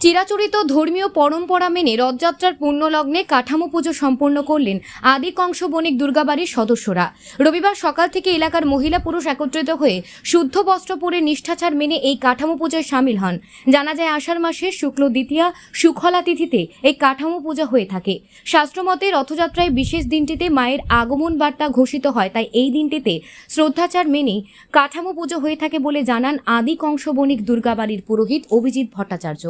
চিরাচরিত ধর্মীয় পরম্পরা মেনে রথযাত্রার পুণ্যলগ্নে কাঠামো পুজো সম্পন্ন করলেন আদি কংস বণিক দুর্গাবাড়ির সদস্যরা। রবিবার সকাল থেকে এলাকার মহিলা পুরুষ একত্রিত হয়ে শুদ্ধ বস্ত্র পরে নিষ্ঠাচার মেনে এই কাঠামো পুজোয় সামিল হন। জানা যায়, আষাঢ় মাসের শুক্ল দ্বিতীয়া সুখলা তিথিতে এই কাঠামো পূজা হয়ে থাকে। শাস্ত্রমতে রথযাত্রায় বিশেষ দিনটিতে মায়ের আগমন বার্তা ঘোষিত হয়, তাই এই দিনটিতে শ্রদ্ধাচার মেনে কাঠামো পুজো হয়ে থাকে বলে জানান আদি কংস বণিক দুর্গাবাড়ির পুরোহিত অভিজিৎ ভট্টাচার্য।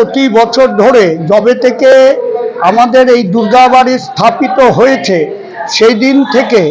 প্রতি বছর ধরে যবে থেকে আমাদের এই দুর্গাবাড়ি স্থাপিত হয়েছে, সেই দিন থেকে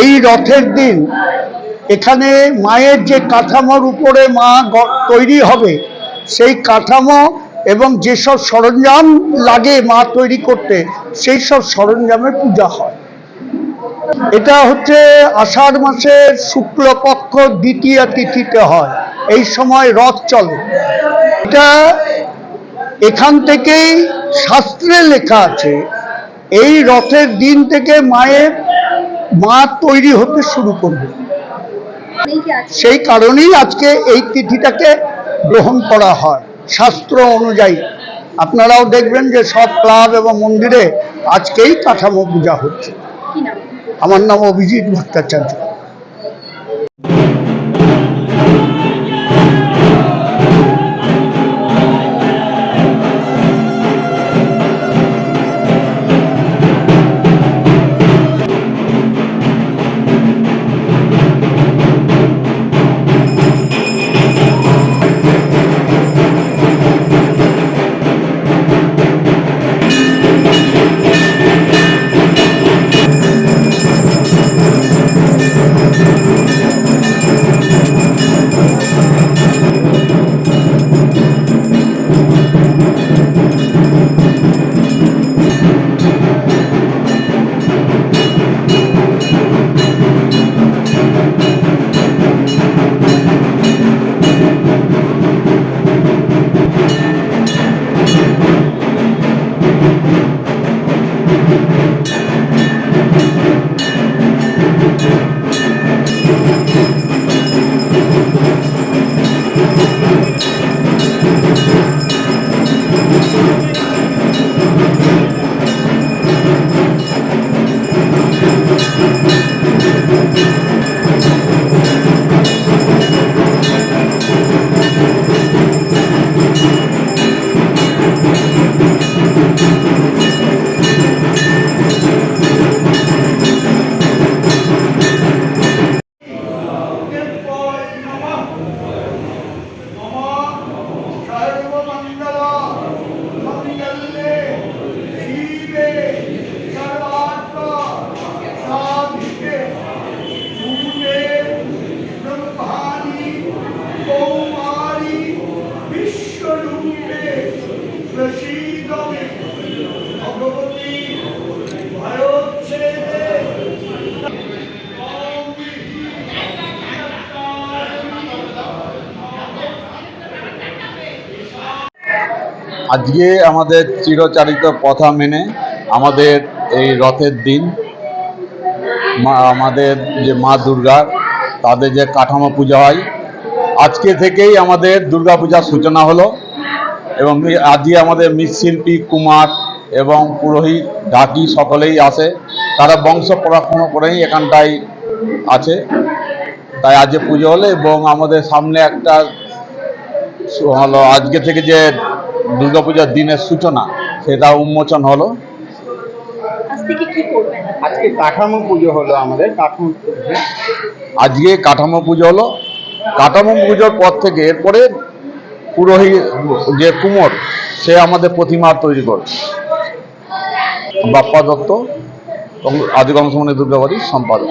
এই রথের দিন এখানে মায়ের যে কাঠামোর উপরে মা তৈরি হবে, সেই কাঠামো এবং যেসব সরঞ্জাম লাগে মা তৈরি করতে, সেই সব সরঞ্জামের পূজা হয়। এটা হচ্ছে আষাঢ় মাসের শুক্লপক্ষ দ্বিতীয় তিথিতে হয়। এই সময় রথ চলে। এটা এখান থেকেই শাস্ত্রে লেখা আছে এই রথের দিন থেকে মায়ের মা তৈরি হতে শুরু করবে। সেই কারণেই আজকে এই তিথিটাকে গ্রহণ করা হয় শাস্ত্র অনুযায়ী। আপনারাও দেখবেন যে সব ক্লাব এবং মন্দিরে আজকেই কাঠামো পূজা হচ্ছে। আমার নাম অভিজিৎ ভট্টাচার্য। Thank you. আজকে আমাদের চিরচারিত প্রথা মেনে আমাদের এই রথের দিন, মা, আমাদের যে মা দুর্গার, তাদের যে কাঠামো পূজা হয়, আজকে থেকেই আমাদের দুর্গা পূজার সূচনা হলো এবং আজকে আমাদের মৃৎশিল্পী কুমার এবং পুরোহিত, ঢাকি সকলেই আসে। তারা বংশ পরাক্রম করেই এখানটায় আছে। তাই আজকে পুজো হলো এবং আমাদের সামনে একটা হলো আজকে থেকে যে দুর্গাপূজার দিনের সূচনা সেটা উন্মোচন হলো। আজকে কাঠামো পুজো হলো আমাদের কাঠামো। আজকে কাঠামো পুজো হলো। কাঠামো পুজোর পর থেকে এরপরে পুরোহিত যে কুমোর সে আমাদের প্রতিমা তৈরি করে বাপ্পা দত্ত আদিগঞ্জ মানে দুর্গাবাড়ির সম্পাদক।